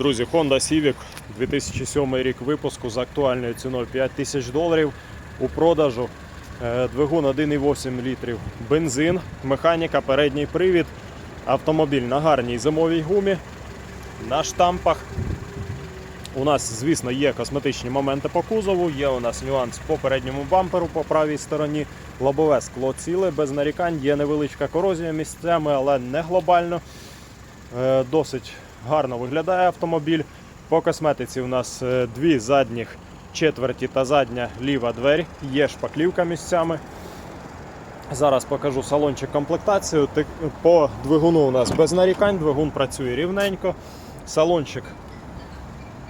Друзі, Honda Civic 2007 рік випуску з актуальною ціною 5 тисяч доларів у продажу. Е, Двигун 1,8 літрів, бензин, механіка, передній привід, автомобіль на гарній зимовій гумі, на штампах. У нас, звісно, є косметичні моменти по кузову, є у нас нюанс по передньому бамперу по правій стороні. Лобове скло ціле, без нарікань, є невеличка корозія місцями, але не глобально. Е, Досить гарно виглядає автомобіль. По косметиці у нас е, дві задніх четверті та задня ліва двері, є шпаклівка місцями. Зараз покажу салончик комплектацію. По двигуну у нас без нарікань, двигун працює рівненько. Салончик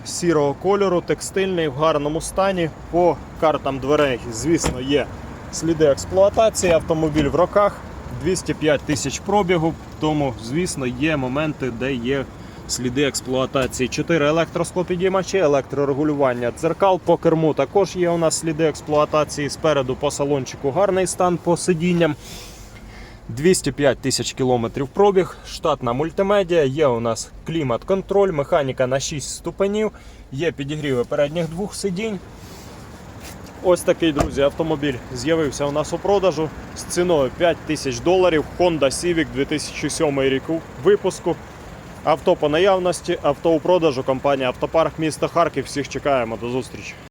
сірого кольору, текстильний в гарному стані. По картам дверей, звісно, є сліди експлуатації. Автомобіль в роках 205 тисяч пробігу. Тому, звісно, є моменти, де є сліди експлуатації. 4 електросклопідіймачі, електрорегулювання дзеркал. По керму також є у нас сліди експлуатації. Спереду по салончику гарний стан по сидінням. 205 тисяч кілометрів пробіг, штатна мультимедіа, є у нас клімат-контроль, механіка на 6 ступенів, є підігріви передніх двох сидінь. Ось такий, друзі, автомобіль з'явився у нас у продажу з ціною 5 тисяч доларів. Honda Civic 2007 рік випуску. Авто по наявності, авто у продажу, компанія Автопарк міста Харків. Всіх чекаємо до зустрічі.